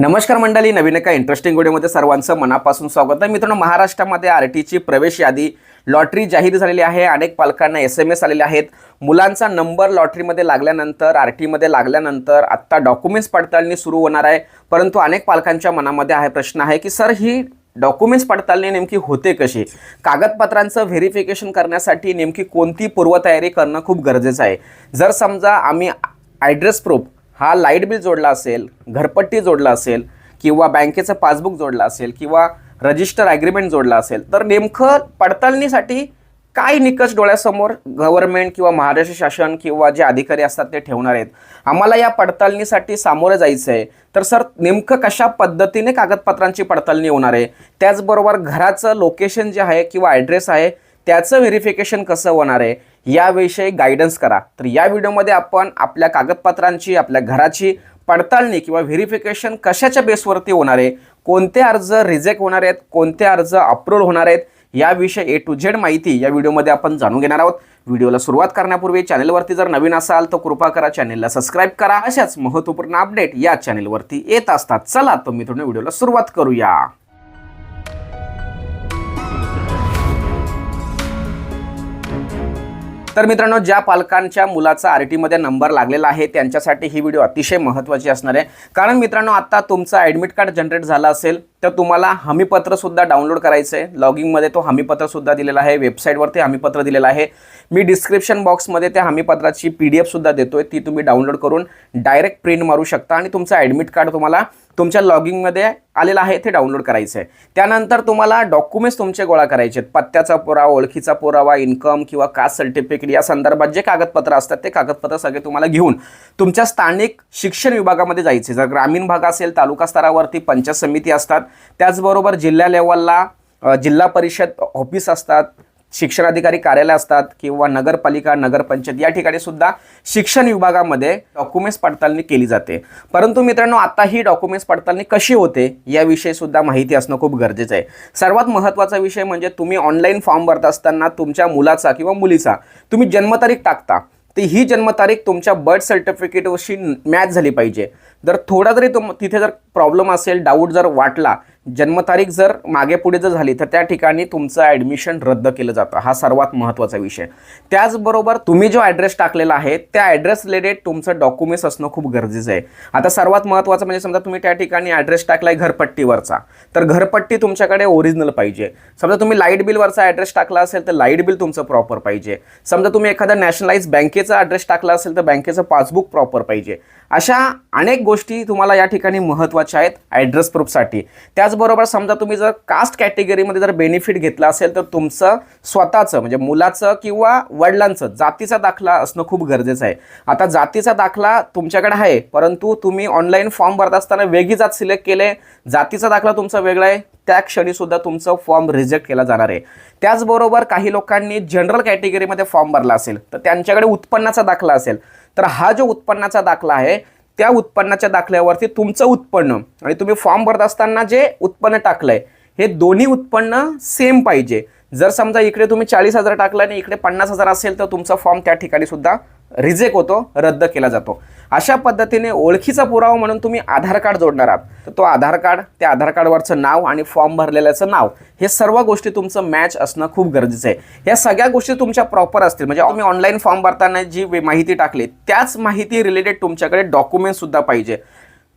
नमस्कार मंडळी नवीन एका इंटरेस्टिंग व्हिडिओमध्ये सर्वांचं मनापासून स्वागत आहे. मित्रांनो महाराष्ट्रामध्ये आर टीची प्रवेश यादी लॉटरी जाहीर झालेली आहे. अनेक पालकांना एस एम एस आलेले आहेत. मुलांचा नंबर लॉटरीमध्ये लागल्यानंतर आर टीमध्ये लागल्यानंतर आत्ता डॉक्युमेंट्स पडताळणी सुरू होणार आहे. परंतु अनेक पालकांच्या मनामध्ये हा प्रश्न आहे की सर ही डॉक्युमेंट्स पडताळणी नेमकी होते कशी? कागदपत्रांचं व्हेरिफिकेशन करण्यासाठी नेमकी कोणती पूर्वतयारी करणं खूप गरजेचं आहे. जर समजा आम्ही ॲड्रेस प्रूफ हा लाइट बिल जोडला असेल घरपट्टी जोडला असेल किंवा बँकेचं पासबुक जोडलं असेल किंवा रजिस्टर ॲग्रीमेंट जोडला असेल तर नेमकं पडताळणीसाठी काय निकष डोळ्यासमोर गव्हर्नमेंट किंवा महाराष्ट्र शासन किंवा जे अधिकारी असतात ते ठेवणार आहेत? आम्हाला या पडताळणीसाठी सामोरं जायचं आहे तर सर नेमकं कशा पद्धतीने कागदपत्रांची पडताळणी होणार आहे? त्याचबरोबर घराचं लोकेशन जे आहे किंवा ॲड्रेस आहे त्याचं व्हेरिफिकेशन कसं होणार आहे? याविषयी गायडन्स करा. तर या व्हिडिओमध्ये आपण आपल्या कागदपत्रांची आपल्या घराची पडताळणी किंवा व्हेरिफिकेशन कशाच्या बेसवरती होणार आहे कोणते अर्ज रिजेक्ट होणार आहेत कोणते अर्ज अप्रूव्ह होणार आहेत याविषयी ए टू झेड माहिती या व्हिडिओमध्ये आपण जाणून घेणार आहोत. व्हिडिओला सुरुवात करण्यापूर्वी चॅनलवरती जर नवीन असाल तर कृपा करा चॅनलला सबस्क्राईब करा. अशाच महत्त्वपूर्ण अपडेट या चॅनलवरती येत असतात. चला तर मित्रांनो व्हिडिओला सुरुवात करूया. तर मित्रांनो ज्या पालकांच्या मुलाचा आर टीमध्ये नंबर लागलेला आहे त्यांच्यासाठी ही व्हिडिओ अतिशय महत्त्वाची असणार आहे. कारण मित्रांनो आता तुमचं ॲडमिट कार्ड जनरेट झालं असेल तर तुम्हाला हमीपत्रसुद्धा डाउनलोड करायचं आहे. लॉगिंगमध्ये तो हमीपत्रसुद्धा दिलेला आहे वेबसाईटवरती हमीपत्र दिलेलं आहे. मी डिस्क्रिप्शन बॉक्समध्ये त्या हमीपत्राची पी डी एफसुद्धा देतो आहे ती तुम्ही डाउनलोड करून डायरेक्ट प्रिंट मारू शकता आणि तुमचं ॲडमिट कार्ड तुम्हाला तुमच्या लॉगिंगमध्ये आलेलं आहे ते डाउनलोड करायचं आहे. त्यानंतर तुम्हाला डॉक्युमेंट्स तुमचे गोळा करायचे आहेत. पत्त्याचा पुरावा ओळखीचा पुरावा इन्कम किंवा कास्ट सर्टिफिकेट या संदर्भात जे कागदपत्र असतात ते कागदपत्र सगळे तुम्हाला घेऊन तुमच्या स्थानिक शिक्षण विभागामध्ये जायचे. जर ग्रामीण भाग असेल तालुका स्तरावरती पंचायत समिती असतात. त्याचबरोबर जिल्हा लेवलला जिल्हा परिषद ऑफिस असतात. शिक्षणाधिकारी कार्यालय असतात किंवा नगरपालिका नगरपंचायत या ठिकाणी सुद्धा शिक्षण विभागामध्ये डॉक्युमेंट्स पडताळणी केली जाते. परंतु मित्रांनो आता ही डॉक्युमेंट्स पडताळणी कशी होते याविषयी सुद्धा माहिती असणं खूप गरजेचं आहे. सर्वात महत्त्वाचा विषय म्हणजे तुम्ही ऑनलाईन फॉर्म भरत असताना तुमच्या मुलाचा किंवा मुलीचा तुम्ही जन्मतारीख टाकता. ती ही जन्मतारीख तुमच्या बर्थ सर्टिफिकेटवरशी मॅच झाली पाहिजे. जर थोडा जरी तुम तिथे जर प्रॉब्लेम असेल डाऊट जर वाटला जन्मतारीख जर मागे पुढे जर झाली तर त्या ठिकाणी तुमचं ॲडमिशन रद्द केलं जातं. हा सर्वात महत्त्वाचा विषय. त्याचबरोबर तुम्ही जो ॲड्रेस टाकलेला आहे त्या ॲड्रेस रिलेटेड तुमचं डॉक्युमेंट्स असणं खूप गरजेचं आहे. आता सर्वात महत्त्वाचं म्हणजे समजा तुम्ही त्या ठिकाणी ॲड्रेस टाकलाय घरपट्टीवरचा तर घरपट्टी तुमच्याकडे ओरिजिनल पाहिजे. समजा तुम्ही लाइट बिलवरचा ॲड्रेस टाकला असेल तर लाइट बिल तुमचं प्रॉपर पाहिजे. समजा तुम्ही एखादा नॅशनलाइज बँकेचा ॲड्रेस टाकला असेल तर बँकेचं पासबुक प्रॉपर पाहिजे. अशा अनेक गोष्टी तुम्हाला या ठिकाणी महत्त्वाच्या आहेत ॲड्रेस प्रूफसाठी त्याचबरोबर समजा तुम्ही जर कास्ट कॅटेगरीमध्ये जर बेनिफिट घेतला असेल तर तुमचं स्वतःचं म्हणजे मुलाचं किंवा वडिलांचं जातीचा दाखला असणं खूप गरजेचं आहे. आता जातीचा दाखला तुमच्याकडे आहे परंतु तुम्ही ऑनलाईन फॉर्म भरत असताना वेगळी जात सिलेक्ट केले जातीचा दाखला तुमचा वेगळा आहे त्या क्षणीसुद्धा तुमचं फॉर्म रिजेक्ट केला जाणार आहे. त्याचबरोबर काही लोकांनी जनरल कॅटेगरीमध्ये फॉर्म भरला असेल तर त्यांच्याकडे उत्पन्नाचा दाखला असेल. तर हा जो उत्पन्नाचा दाखला आहे त्या उत्पन्नाच्या दाखल्यावरती तुमचं उत्पन्न. आणि तुम्ही फॉर्म भरत असताना जे उत्पन्न टाकलंय हे दोन्ही उत्पन्न सेम पाहिजे. जर समजा इकडे तुम्ही चाळीस हजार टाकला आणि इकडे पन्नास हजार असेल तर तुमचा फॉर्म त्या ठिकाणी सुद्धा रिजेक्ट होतो रद्द केला जातो. अशा पद्धतीने ओळखीचा पुरावा म्हणून तुम्ही आधार कार्ड जोडणार आहात. तर तो आधार कार्ड त्या आधार कार्डवरचं नाव आणि फॉर्म भरलेल्याचं नाव हे सर्व गोष्टी तुमचं मॅच असणं खूप गरजेचं आहे. या सगळ्या गोष्टी तुमच्या प्रॉपर असतील. म्हणजे तुम्ही ऑनलाईन फॉर्म भरताना जी माहिती टाकली त्याच माहिती रिलेटेड तुमच्याकडे डॉक्युमेंट सुद्धा पाहिजे.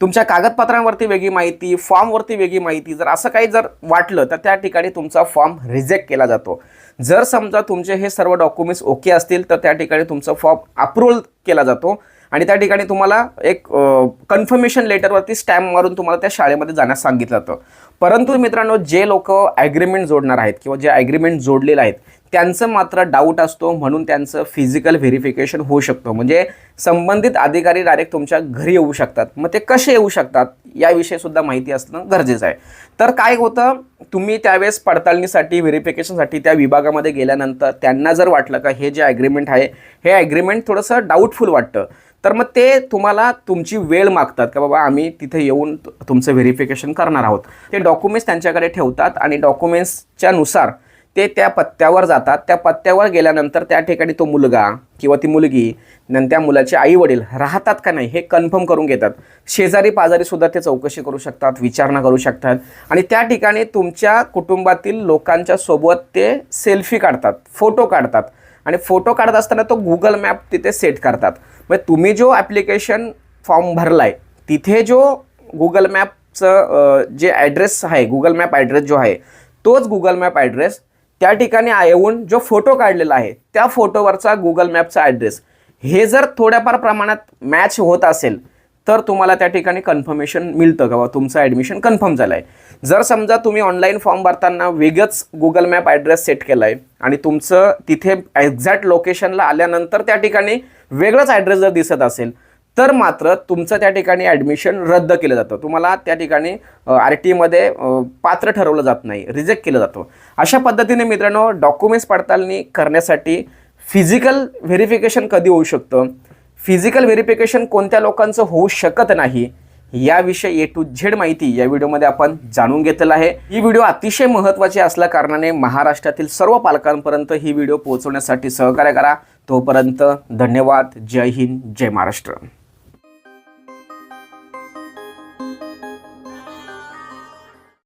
तुमच्या कागदपत्रांवरती वेगळी माहिती फॉर्मवरती वेगळी माहिती जर असं काही जर वाटलं तर त्या ठिकाणी तुमचा फॉर्म रिजेक्ट केला जातो. जर समजा तुमचे हे सर्व डॉक्युमेंट्स ओके असतील तर त्या ठिकाणी तुमचा फॉर्म अप्रूव्हल केला जातो आणि त्या ठिकाणी तुम्हाला एक कन्फर्मेशन लेटरवरती स्टॅम्प मारून तुम्हाला त्या शाळेमध्ये जाण्यास सांगितलं जातं. परंतु मित्रांनो जे लोक ॲग्रीमेंट जोडणार आहेत किंवा जे ॲग्रीमेंट जोडलेले आहेत त्यांचं मात्र डाऊट असतो म्हणून त्यांचं फिजिकल व्हेरिफिकेशन होऊ शकतं. म्हणजे संबंधित अधिकारी डायरेक्ट तुमच्या घरी येऊ शकतात. मग ते कसे येऊ शकतात याविषयीसुद्धा माहिती असणं गरजेचं आहे. तर काय होतं तुम्ही त्यावेळेस पडताळणीसाठी व्हेरिफिकेशनसाठी त्या विभागामध्ये गेल्यानंतर त्यांना जर वाटलं का हे जे ॲग्रीमेंट आहे हे ॲग्रीमेंट थोडंसं डाऊटफुल वाटतं. तर मग ते तुम्हाला तुमची वेळ मागतात का बाबा आम्ही तिथे येऊन तुमचं व्हेरिफिकेशन करणार आहोत. ते डॉक्युमेंट्स त्यांच्याकडे ठेवतात आणि डॉक्युमेंट्सच्या नुसार ते त्या पत्त्यावर जातात. त्या पत्त्यावर गेल्यानंतर त्या ठिकाणी तो मुलगा किंवा ती मुलगी नंतर त्या मुलाचे आई वडील राहतात का नाही हे कन्फर्म करून घेतात. शेजारी पाजारीसुद्धा ते चौकशी करू शकतात विचारणा करू शकतात आणि त्या ठिकाणी तुमच्या कुटुंबातील लोकांच्या सोबत ते सेल्फी काढतात फोटो काढतात आणि फोटो काढत असताना तो गुगल मॅप तिथे सेट करतात. म्हणजे तुम्ही जो ॲप्लिकेशन फॉर्म भरला आहे तिथे जो गुगल मॅपचं जे ॲड्रेस आहे गुगल मॅप ॲड्रेस जो आहे तोच गुगल मॅप ॲड्रेस त्या ठिकाणी येऊन जो फोटो काढलेला आहे त्या फोटोवरचा गुगल मॅपचा ॲड्रेस हे जर थोड्याफार प्रमाणात मॅच होत असेल तर तुम्हाला त्या ठिकाणी कन्फर्मेशन मिळतं का? तुमचं ॲडमिशन कन्फर्म झालं आहे जर समजा तुम्ही ऑनलाईन फॉर्म भरताना वेगळंच गुगल मॅप ॲड्रेस सेट केला आहे आणि तुमचं तिथे एक्झॅक्ट लोकेशनला आल्यानंतर त्या ठिकाणी वेगळंच ॲड्रेस जर दिसत असेल तर मात्र तुमचं त्या ठिकाणी ॲडमिशन रद्द केलं जातं. तुम्हाला त्या ठिकाणी आर टीमध्ये पात्र ठरवलं जात नाही रिजेक्ट केलं जातं. अशा पद्धतीने मित्रांनो डॉक्युमेंट्स पडताळणी करण्यासाठी फिजिकल व्हेरिफिकेशन कधी होऊ शकतं? फिजिकल व्हेरिफिकेशन कोणत्या लोकांचं होऊ शकत नाही? याविषयी ए टू झेड माहिती या व्हिडिओमध्ये आपण जाणून घेतलेलं आहे. ही व्हिडिओ अतिशय महत्त्वाची असल्या कारणाने महाराष्ट्रातील सर्व पालकांपर्यंत ही व्हिडिओ पोहोचवण्यासाठी सहकार्य करा. तोपर्यंत धन्यवाद. जय हिंद जय महाराष्ट्र.